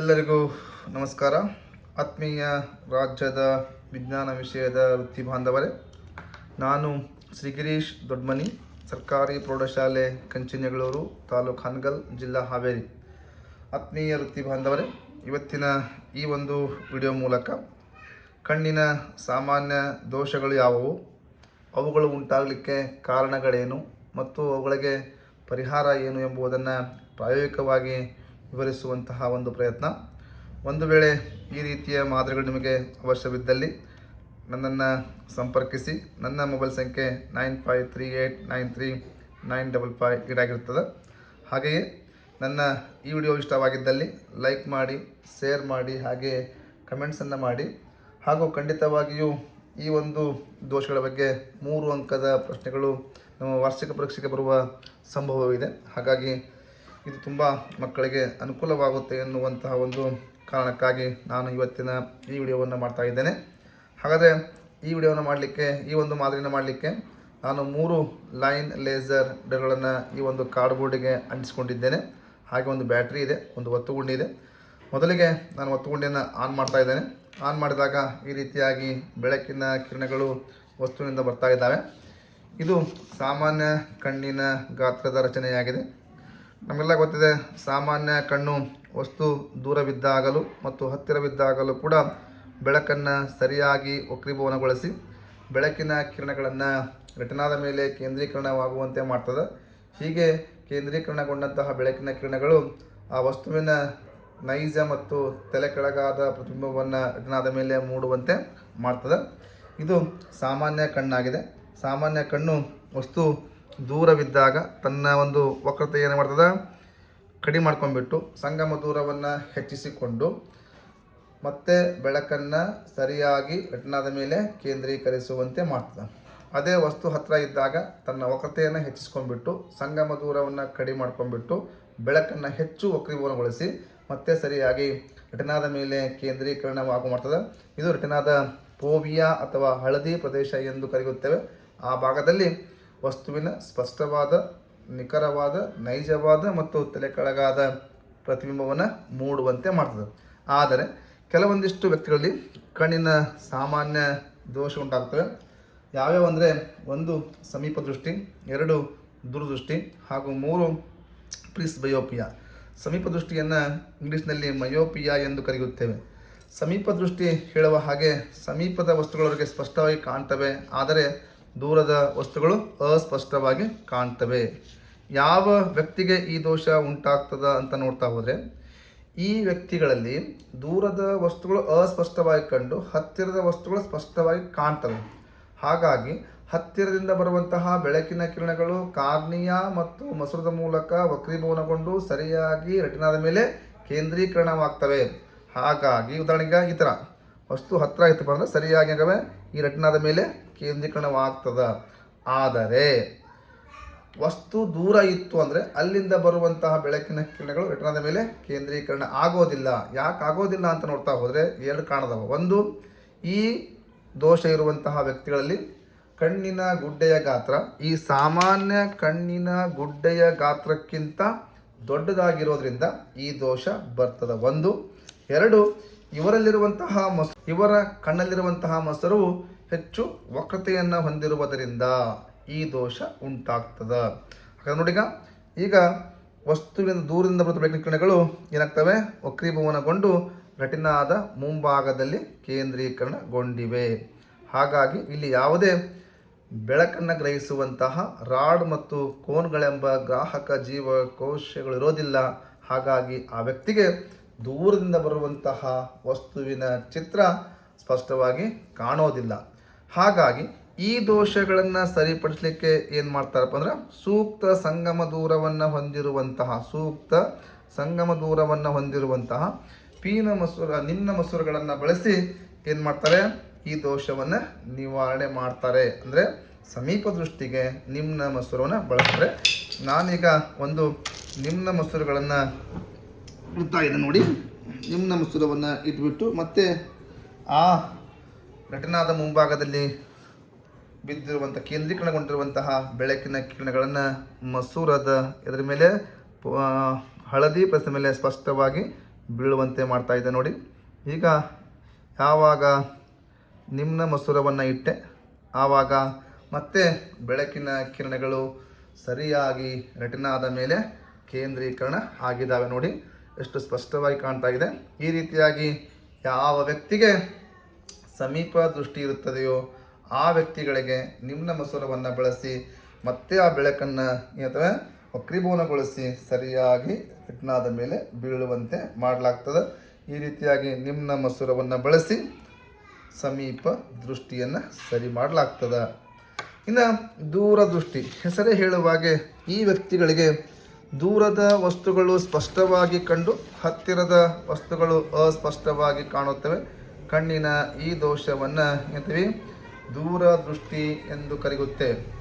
ಎಲ್ಲರಿಗೂ ನಮಸ್ಕಾರ. ಆತ್ಮೀಯ ರಾಜ್ಯದ ವಿಜ್ಞಾನ ವಿಷಯದ ವೃತ್ತಿ ಬಾಂಧವರೇ, ನಾನು ಶ್ರೀ ಗಿರೀಶ್ ದೊಡ್ಮನಿ, ಸರ್ಕಾರಿ ಪ್ರೌಢಶಾಲೆ ಕಂಚಿನಗಳೂರು, ತಾಲೂಕು ಹನಗಲ್, ಜಿಲ್ಲಾ ಹಾವೇರಿ. ಆತ್ಮೀಯ ವೃತ್ತಿ ಬಾಂಧವರೇ, ಇವತ್ತಿನ ಈ ಒಂದು ವಿಡಿಯೋ ಮೂಲಕ ಕಣ್ಣಿನ ಸಾಮಾನ್ಯ ದೋಷಗಳು ಯಾವುವು, ಅವುಗಳು ಉಂಟಾಗಲಿಕ್ಕೆ ಕಾರಣಗಳೇನು, ಮತ್ತು ಅವುಗಳಿಗೆ ಪರಿಹಾರ ಏನು ಎಂಬುದನ್ನು ಪ್ರಾಯೋಗಿಕವಾಗಿ ವಿವರಿಸುವಂತಹ ಒಂದು ಪ್ರಯತ್ನ. ಒಂದು ವೇಳೆ ಈ ರೀತಿಯ ಮಾದರಿಗಳು ನಿಮಗೆ ಅವಶ್ಯವಿದ್ದಲ್ಲಿ ನನ್ನನ್ನು ಸಂಪರ್ಕಿಸಿ. ನನ್ನ ಮೊಬೈಲ್ ಸಂಖ್ಯೆ nine five three eight nine three nine double five ಇದಾಗಿರ್ತದೆ ಹಾಗೆಯೇ ನನ್ನ ಈ ವಿಡಿಯೋ ಇಷ್ಟವಾಗಿದ್ದಲ್ಲಿ ಲೈಕ್ ಮಾಡಿ, ಶೇರ್ ಮಾಡಿ, ಹಾಗೆ ಕಮೆಂಟ್ಸನ್ನು ಮಾಡಿ. ಹಾಗೂ ಖಂಡಿತವಾಗಿಯೂ ಈ ಒಂದು ದೋಷಗಳ ಬಗ್ಗೆ ಮೂರು ಅಂಕದ ಪ್ರಶ್ನೆಗಳು ನಮ್ಮ ವಾರ್ಷಿಕ ಪರೀಕ್ಷೆಗೆ ಬರುವ ಸಂಭವವಿದೆ. ಹಾಗಾಗಿ ಇದು ತುಂಬ ಮಕ್ಕಳಿಗೆ ಅನುಕೂಲವಾಗುತ್ತೆ ಎನ್ನುವಂತಹ ಒಂದು ಕಾರಣಕ್ಕಾಗಿ ನಾನು ಇವತ್ತಿನ ಈ ವಿಡಿಯೋವನ್ನು ಮಾಡ್ತಾ ಇದ್ದೇನೆ. ಹಾಗಾದರೆ ಈ ವಿಡಿಯೋವನ್ನು ಮಾಡಲಿಕ್ಕೆ, ಈ ಒಂದು ಮಾದರಿನ ಮಾಡಲಿಕ್ಕೆ ನಾನು ಮೂರು ಲೈನ್ ಲೇಸರ್ ಡೆಗಳನ್ನು ಈ ಒಂದು ಕಾರ್ಡ್ಬೋರ್ಡಿಗೆ ಅಂಟಿಸ್ಕೊಂಡಿದ್ದೇನೆ. ಹಾಗೆ ಒಂದು ಬ್ಯಾಟ್ರಿ ಇದೆ, ಒಂದು ಒತ್ತುಗುಂಡಿ ಇದೆ. ಮೊದಲಿಗೆ ನಾನು ಒತ್ತುಗುಂಡಿಯನ್ನು ಆನ್ ಮಾಡ್ತಾ ಇದ್ದೇನೆ. ಆನ್ ಮಾಡಿದಾಗ ಈ ರೀತಿಯಾಗಿ ಬೆಳಕಿನ ಕಿರಣಗಳು ವಸ್ತುವಿನಿಂದ ಬರ್ತಾ ಇದ್ದಾವೆ. ಇದು ಸಾಮಾನ್ಯ ಕಣ್ಣಿನ ಗಾತ್ರದ ರಚನೆಯಾಗಿದೆ. ನಮಗೆಲ್ಲ ಗೊತ್ತಿದೆ, ಸಾಮಾನ್ಯ ಕಣ್ಣು ವಸ್ತು ದೂರವಿದ್ದಾಗಲೂ ಮತ್ತು ಹತ್ತಿರವಿದ್ದಾಗಲೂ ಕೂಡ ಬೆಳಕನ್ನು ಸರಿಯಾಗಿ ವಕ್ರೀಭವನಗೊಳಿಸಿ ಬೆಳಕಿನ ಕಿರಣಗಳನ್ನು ರೆಟನಾದ ಮೇಲೆ ಕೇಂದ್ರೀಕರಣವಾಗುವಂತೆ ಮಾಡ್ತದೆ. ಹೀಗೆ ಕೇಂದ್ರೀಕರಣಗೊಂಡಂತಹ ಬೆಳಕಿನ ಕಿರಣಗಳು ಆ ವಸ್ತುವಿನ ನೈಜ ಮತ್ತು ತಲೆ ಕೆಳಗಾದ ಪ್ರತಿಬಿಂಬವನ್ನು ರಟನಾದ ಮೇಲೆ ಮೂಡುವಂತೆ ಮಾಡ್ತದೆ. ಇದು ಸಾಮಾನ್ಯ ಕಣ್ಣಾಗಿದೆ. ಸಾಮಾನ್ಯ ಕಣ್ಣು ವಸ್ತು ದೂರವಿದ್ದಾಗ ತನ್ನ ಒಂದು ವಕ್ರತೆ ಏನು ಮಾಡ್ತದೆ? ಕಡಿಮೆ ಮಾಡ್ಕೊಂಡ್ಬಿಟ್ಟು ಸಂಗಮ ದೂರವನ್ನು ಹೆಚ್ಚಿಸಿಕೊಂಡು ಮತ್ತೆ ಬೆಳಕನ್ನು ಸರಿಯಾಗಿ ರೆಟಿನಾದ ಮೇಲೆ ಕೇಂದ್ರೀಕರಿಸುವಂತೆ ಮಾಡ್ತದೆ. ಅದೇ ವಸ್ತು ಹತ್ತಿರ ಇದ್ದಾಗ ತನ್ನ ವಕ್ರತೆಯನ್ನು ಹೆಚ್ಚಿಸ್ಕೊಂಡ್ಬಿಟ್ಟು ಸಂಗಮ ದೂರವನ್ನು ಕಡಿಮೆ ಮಾಡ್ಕೊಂಡ್ಬಿಟ್ಟು ಬೆಳಕನ್ನು ಹೆಚ್ಚು ವಕ್ರೀಭವನಗೊಳಿಸಿ ಮತ್ತೆ ಸರಿಯಾಗಿ ರೆಟಿನಾದ ಮೇಲೆ ಕೇಂದ್ರೀಕರಣವಾಗು ಮಾಡ್ತದೆ. ಇದು ರೆಟಿನಾದ ಪೋವಿಯಾ ಅಥವಾ ಹಳದಿ ಪ್ರದೇಶ ಎಂದು ಕರೆಯುತ್ತೇವೆ. ಆ ಭಾಗದಲ್ಲಿ ವಸ್ತುವಿನ ಸ್ಪಷ್ಟವಾದ, ನಿಖರವಾದ, ನೈಜವಾದ ಮತ್ತು ತಲೆಕೆಳಗಾದ ಪ್ರತಿಬಿಂಬವನ್ನು ಮೂಡುವಂತೆ ಮಾಡ್ತದೆ. ಆದರೆ ಕೆಲವೊಂದಿಷ್ಟು ವ್ಯಕ್ತಿಗಳಲ್ಲಿ ಕಣ್ಣಿನ ಸಾಮಾನ್ಯ ದೋಷ ಉಂಟಾಗ್ತವೆ ಯಾವ್ಯಾವ ಅಂದರೆ ಒಂದು ಸಮೀಪ ದೃಷ್ಟಿ, ಎರಡು ದೂರದೃಷ್ಟಿ, ಹಾಗೂ ಮೂರು ಪ್ರಿಸ್ ಬಯೋಪಿಯಾ ಸಮೀಪ ದೃಷ್ಟಿಯನ್ನು ಇಂಗ್ಲೀಷ್ನಲ್ಲಿ ಮಯೋಪಿಯಾ ಎಂದು ಕರೆಯುತ್ತೇವೆ. ಸಮೀಪ ದೃಷ್ಟಿ ಹೇಳುವ ಹಾಗೆ ಸಮೀಪದ ವಸ್ತುಗಳವರಿಗೆ ಸ್ಪಷ್ಟವಾಗಿ ಕಾಣ್ತವೆ. ಆದರೆ ದೂರದ ವಸ್ತುಗಳು ಅಸ್ಪಷ್ಟವಾಗಿ ಕಾಣ್ತವೆ. ಯಾವ ವ್ಯಕ್ತಿಗೆ ಈ ದೋಷ ಉಂಟಾಗ್ತದ ಅಂತ ನೋಡ್ತಾ ಹೋದರೆ, ಈ ವ್ಯಕ್ತಿಗಳಲ್ಲಿ ದೂರದ ವಸ್ತುಗಳು ಅಸ್ಪಷ್ಟವಾಗಿ ಕಂಡು ಹತ್ತಿರದ ವಸ್ತುಗಳು ಸ್ಪಷ್ಟವಾಗಿ ಕಾಣ್ತವೆ. ಹಾಗಾಗಿ ಹತ್ತಿರದಿಂದ ಬರುವಂತಹ ಬೆಳಕಿನ ಕಿರಣಗಳು ಕಾರ್ನಿಯ ಮತ್ತು ಮಸೂರದ ಮೂಲಕ ವಕ್ರೀಭವನಗೊಂಡು ಸರಿಯಾಗಿ ರೆಟಿನಾದ ಮೇಲೆ ಕೇಂದ್ರೀಕರಣವಾಗ್ತವೆ. ಹಾಗಾಗಿ ಉದಾಹರಣೆಗೆ ಈ ಥರ ವಸ್ತು ಹತ್ತಿರ ಇತ್ತಪ್ಪ ಅಂದರೆ ಸರಿಯಾಗಿ ಆಗವೆ ಈ ರತ್ನದ ಮೇಲೆ ಕೇಂದ್ರೀಕರಣವಾಗ್ತದ. ಆದರೆ ವಸ್ತು ದೂರ ಇತ್ತು ಅಂದರೆ ಅಲ್ಲಿಂದ ಬರುವಂತಹ ಬೆಳಕಿನ ಕಿರಣಗಳು ರತ್ನದ ಮೇಲೆ ಕೇಂದ್ರೀಕರಣ ಆಗೋದಿಲ್ಲ. ಯಾಕೆ ಆಗೋದಿಲ್ಲ ಅಂತ ನೋಡ್ತಾ ಹೋದರೆ ಎರಡು ಕಾರಣದವ. ಒಂದು, ಈ ದೋಷ ಇರುವಂತಹ ವ್ಯಕ್ತಿಗಳಲ್ಲಿ ಕಣ್ಣಿನ ಗುಡ್ಡೆಯ ಗಾತ್ರ. ಈ ಸಾಮಾನ್ಯ ಕಣ್ಣಿನ ಗುಡ್ಡೆಯ ಗಾತ್ರಕ್ಕಿಂತ ದೊಡ್ಡದಾಗಿರೋದ್ರಿಂದ ಈ ದೋಷ ಬರ್ತದ. ಒಂದು, ಎರಡು ಇವರಲ್ಲಿರುವಂತಹ ಮಸ್, ಇವರ ಕಣ್ಣಲ್ಲಿರುವಂತಹ ಮೊಸರು ಹೆಚ್ಚು ವಕ್ರತೆಯನ್ನು ಹೊಂದಿರುವುದರಿಂದ ಈ ದೋಷ ಉಂಟಾಗ್ತದ. ಹಾಗಾದ್ರೆ ನೋಡಿಗ, ಈಗ ವಸ್ತುವಿನ ದೂರದಿಂದ ಬೆಳಕಿನ ಕಿರಣಗಳು ಏನಾಗ್ತವೆ? ವಕ್ರೀಭವನಗೊಂಡು ರಟಿನಾದ ಮುಂಭಾಗದಲ್ಲಿ ಕೇಂದ್ರೀಕರಣಗೊಂಡಿವೆ. ಹಾಗಾಗಿ ಇಲ್ಲಿ ಯಾವುದೇ ಬೆಳಕನ್ನು ಗ್ರಹಿಸುವಂತಹ ರಾಡ್ ಮತ್ತು ಕೋನ್ಗಳೆಂಬ ಗ್ರಾಹಕ ಜೀವಕೋಶಗಳು ಇರೋದಿಲ್ಲ. ಹಾಗಾಗಿ ಆ ವ್ಯಕ್ತಿಗೆ ದೂರದಿಂದ ಬರುವಂತಹ ವಸ್ತುವಿನ ಚಿತ್ರ ಸ್ಪಷ್ಟವಾಗಿ ಕಾಣೋದಿಲ್ಲ. ಹಾಗಾಗಿ ಈ ದೋಷಗಳನ್ನು ಸರಿಪಡಿಸಲಿಕ್ಕೆ ಏನು ಮಾಡ್ತಾರಪ್ಪ ಅಂದ್ರೆ ಸೂಕ್ತ ಸಂಗಮ ದೂರವನ್ನು ಹೊಂದಿರುವಂತಹ, ಸೂಕ್ತ ಸಂಗಮ ದೂರವನ್ನು ಹೊಂದಿರುವಂತಹ ಪೀನ ಮಸೂರ, ನಿನ್ನ ಮಸೂರಗಳನ್ನು ಬಳಸಿ ಏನು ಮಾಡ್ತಾರೆ? ಈ ದೋಷವನ್ನು ನಿವಾರಣೆ ಮಾಡ್ತಾರೆ. ಅಂದರೆ ಸಮೀಪ ದೃಷ್ಟಿಗೆ ನಿಮ್ನ ಮಸೂರವನ್ನು ಬಳಸ್ತಾರೆ ನಾನೀಗ ಒಂದು ನಿಮ್ನ ಮಸೂರಗಳನ್ನು ಇದೆ ನೋಡಿ. ನಿಮ್ಮ ಮಸೂರವನ್ನು ಇಟ್ಬಿಟ್ಟು ಮತ್ತೆ ಆ ಘಟನಾದ ಮುಂಭಾಗದಲ್ಲಿ ಬಿದ್ದಿರುವಂಥ ಕೇಂದ್ರೀಕರಣಗೊಂಡಿರುವಂತಹ ಬೆಳಕಿನ ಕಿರಣಗಳನ್ನು ಮಸೂರದ ಇದರ ಮೇಲೆ ಹಳದಿ ಪ್ರಸ ಮೇಲೆ ಸ್ಪಷ್ಟವಾಗಿ ಬೀಳುವಂತೆ ಮಾಡ್ತಾ ಇದೆ ನೋಡಿ. ಈಗ ಯಾವಾಗ ನಿಮ್ನ ಮಸೂರವನ್ನು ಇಟ್ಟೆ, ಆವಾಗ ಮತ್ತೆ ಬೆಳಕಿನ ಕಿರಣಗಳು ಸರಿಯಾಗಿ ರಟನಾದ ಮೇಲೆ ಕೇಂದ್ರೀಕರಣ ಆಗಿದ್ದಾವೆ ನೋಡಿ. ಎಷ್ಟು ಸ್ಪಷ್ಟವಾಗಿ ಕಾಣ್ತಾ ಇದೆ. ಈ ರೀತಿಯಾಗಿ ಯಾವ ವ್ಯಕ್ತಿಗೆ ಸಮೀಪ ದೃಷ್ಟಿ ಇರುತ್ತದೆಯೋ ಆ ವ್ಯಕ್ತಿಗಳಿಗೆ ನಿಮ್ಮ ಮಸೂರವನ್ನು ಬಳಸಿ, ಮತ್ತೆ ಆ ಬೆಳಕನ್ನು ಅಥವಾ ವಕ್ರೀಭವನಗೊಳಿಸಿ ಸರಿಯಾಗಿ ರೆಟಿನಾದ ಮೇಲೆ ಬೀಳುವಂತೆ ಮಾಡಲಾಗ್ತದೆ. ಈ ರೀತಿಯಾಗಿ ನಿಮ್ಮ ಮಸೂರವನ್ನು ಬಳಸಿ ಸಮೀಪ ದೃಷ್ಟಿಯನ್ನು ಸರಿ ಮಾಡಲಾಗ್ತದೆ. ಇನ್ನು ದೂರದೃಷ್ಟಿ, ಹೆಸರೇ ಹೇಳುವ ಹಾಗೆ ಈ ವ್ಯಕ್ತಿಗಳಿಗೆ ದೂರದ ವಸ್ತುಗಳು ಸ್ಪಷ್ಟವಾಗಿ ಕಂಡು ಹತ್ತಿರದ ವಸ್ತುಗಳು ಅಸ್ಪಷ್ಟವಾಗಿ ಕಾಣುತ್ತವೆ. ಕಣ್ಣಿನ ಈ ದೋಷವನ್ನು ಎಂತೀವಿ, ದೂರದೃಷ್ಟಿ ಎಂದು ಕರೆಯುತ್ತೇವೆ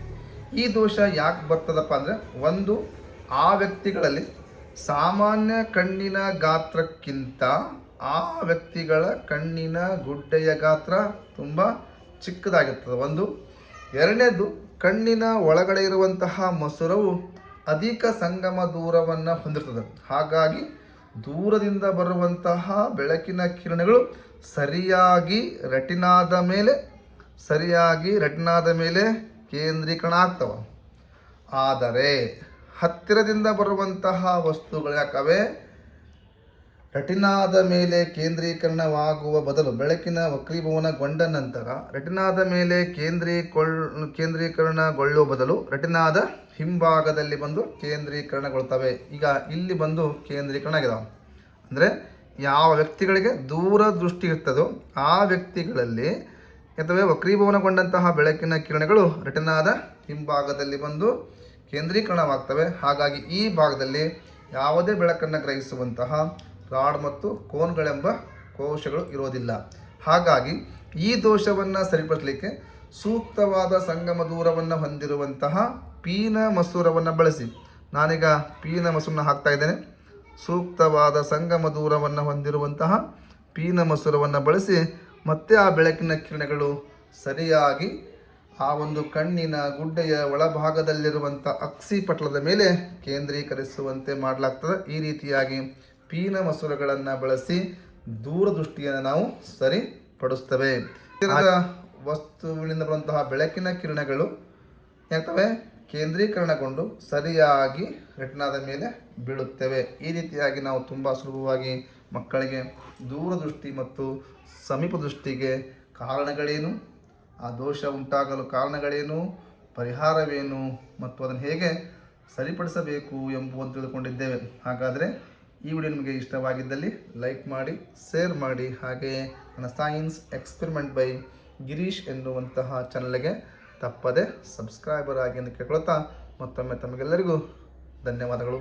ಈ ದೋಷ ಯಾಕೆ ಬರ್ತದಪ್ಪ ಅಂದರೆ, ಒಂದು, ಆ ವ್ಯಕ್ತಿಗಳಲ್ಲಿ ಸಾಮಾನ್ಯ ಕಣ್ಣಿನ ಗಾತ್ರಕ್ಕಿಂತ ಆ ವ್ಯಕ್ತಿಗಳ ಕಣ್ಣಿನ ಗುಡ್ಡೆಯ ಗಾತ್ರ ತುಂಬ ಚಿಕ್ಕದಾಗಿರ್ತದೆ. ಒಂದು. ಎರಡನೇದು, ಕಣ್ಣಿನ ಒಳಗಡೆ ಇರುವಂತಹ ಮಸೂರವು ಅಧಿಕ ಸಂಗಮ ದೂರವನ್ನು ಹೊಂದಿರ್ತದೆ. ಹಾಗಾಗಿ ದೂರದಿಂದ ಬರುವಂತಹ ಬೆಳಕಿನ ಕಿರಣಗಳು ಸರಿಯಾಗಿ ರೆಟಿನಾದ ಮೇಲೆ, ಸರಿಯಾಗಿ ರೆಟಿನಾದ ಮೇಲೆ ಕೇಂದ್ರೀಕರಣ ಆಗ್ತವೆ. ಆದರೆ ಹತ್ತಿರದಿಂದ ಬರುವಂತಹ ವಸ್ತುಗಳು ಯಾಕವೆ? ರೆಟಿನಾದ ಮೇಲೆ ಕೇಂದ್ರೀಕರಣವಾಗುವ ಬದಲು ಬೆಳಕಿನ ವಕ್ರೀಭವನಗೊಂಡ ನಂತರ ರೆಟಿನಾದ ಮೇಲೆ ಕೇಂದ್ರೀಕೊಳ್, ಕೇಂದ್ರೀಕರಣಗೊಳ್ಳುವ ಬದಲು ರೆಟಿನಾದ ಹಿಂಭಾಗದಲ್ಲಿ ಬಂದು ಕೇಂದ್ರೀಕರಣಗೊಳ್ತವೆ. ಈಗ ಇಲ್ಲಿ ಬಂದು ಕೇಂದ್ರೀಕರಣ ಆಗಿದಾವೆ ಅಂದರೆ ಯಾವ ವ್ಯಕ್ತಿಗಳಿಗೆ ದೂರ ದೃಷ್ಟಿ ಇರ್ತದೋ ಆ ವ್ಯಕ್ತಿಗಳಲ್ಲಿ ಅಥವಾ ವಕ್ರೀಭವನಗೊಂಡಂತಹ ಬೆಳಕಿನ ಕಿರಣಗಳು ರೆಟಿನಾದ ಹಿಂಭಾಗದಲ್ಲಿ ಬಂದು ಕೇಂದ್ರೀಕರಣವಾಗ್ತವೆ. ಹಾಗಾಗಿ ಈ ಭಾಗದಲ್ಲಿ ಯಾವುದೇ ಬೆಳಕನ್ನು ಗ್ರಹಿಸುವಂತಹ ರಾಡ್ ಮತ್ತು ಕೋನ್ಗಳೆಂಬ ಕೋಶಗಳು ಇರೋದಿಲ್ಲ. ಹಾಗಾಗಿ ಈ ದೋಷವನ್ನು ಸರಿಪಡಿಸಲಿಕ್ಕೆ ಸೂಕ್ತವಾದ ಸಂಗಮ ದೂರವನ್ನು ಹೊಂದಿರುವಂತಹ ಪೀನ ಮಸೂರವನ್ನು ಬಳಸಿ. ನಾನೀಗ ಪೀನ ಮಸೂರನ್ನ ಹಾಕ್ತಾ ಇದ್ದೇನೆ. ಸೂಕ್ತವಾದ ಸಂಗಮ ದೂರವನ್ನು ಹೊಂದಿರುವಂತಹ ಪೀನ ಮಸೂರವನ್ನು ಬಳಸಿ ಮತ್ತೆ ಆ ಬೆಳಕಿನ ಕಿರಣಗಳು ಸರಿಯಾಗಿ ಆ ಒಂದು ಕಣ್ಣಿನ ಗುಡ್ಡೆಯ ಒಳಭಾಗದಲ್ಲಿರುವಂಥ ಅಕ್ಸಿಪಟಲದ ಮೇಲೆ ಕೇಂದ್ರೀಕರಿಸುವಂತೆ ಮಾಡಲಾಗ್ತದೆ. ಈ ರೀತಿಯಾಗಿ ಪೀನ ಮಸೂರಗಳನ್ನು ಬಳಸಿ ದೂರದೃಷ್ಟಿಯನ್ನು ನಾವು ಸರಿಪಡಿಸ್ತೇವೆ. ವಸ್ತುವಿನಿಂದ ಬರುವಂತಹ ಬೆಳಕಿನ ಕಿರಣಗಳು ಏನಾಗ್ತವೆ? ಕೇಂದ್ರೀಕರಣಗೊಂಡು ಸರಿಯಾಗಿ ರೆಟ್ನಾದ ಮೇಲೆ ಬೀಳುತ್ತವೆ. ಈ ರೀತಿಯಾಗಿ ನಾವು ತುಂಬ ಸುಲಭವಾಗಿ ಮಕ್ಕಳಿಗೆ ದೂರದೃಷ್ಟಿ ಮತ್ತು ಸಮೀಪ ದೃಷ್ಟಿಗೆ ಕಾರಣಗಳೇನು? ಆ ದೋಷ ಉಂಟಾಗಲು ಕಾರಣಗಳೇನು? ಪರಿಹಾರವೇನು? ಮತ್ತು ಅದನ್ನು ಹೇಗೆ ಸರಿಪಡಿಸಬೇಕು ಎಂಬುವಂತ ತಿಳ್ಕೊಂಡಿದ್ದೇವೆ. ಹಾಗಾದರೆ ಈ ವಿಡಿಯೋ ನಿಮಗೆ ಇಷ್ಟವಾಗಿದ್ದಲ್ಲಿ ಲೈಕ್ ಮಾಡಿ, ಶೇರ್ ಮಾಡಿ ಹಾಗೆಯೇ ನನ್ನ ಸೈನ್ಸ್ ಎಕ್ಸ್ಪೆರಿಮೆಂಟ್ ಬೈ ಗಿರೀಶ್ ಎನ್ನುವಂತಹ ಚಾನಲ್ಗೆ ತಪ್ಪದೆ ಸಬ್ಸ್ಕ್ರೈಬರ್ ಆಗಿ ಎಂದು ಕೇಳ್ಕೊಳ್ತಾ ಮತ್ತೊಮ್ಮೆ ತಮಗೆಲ್ಲರಿಗೂ ಧನ್ಯವಾದಗಳು.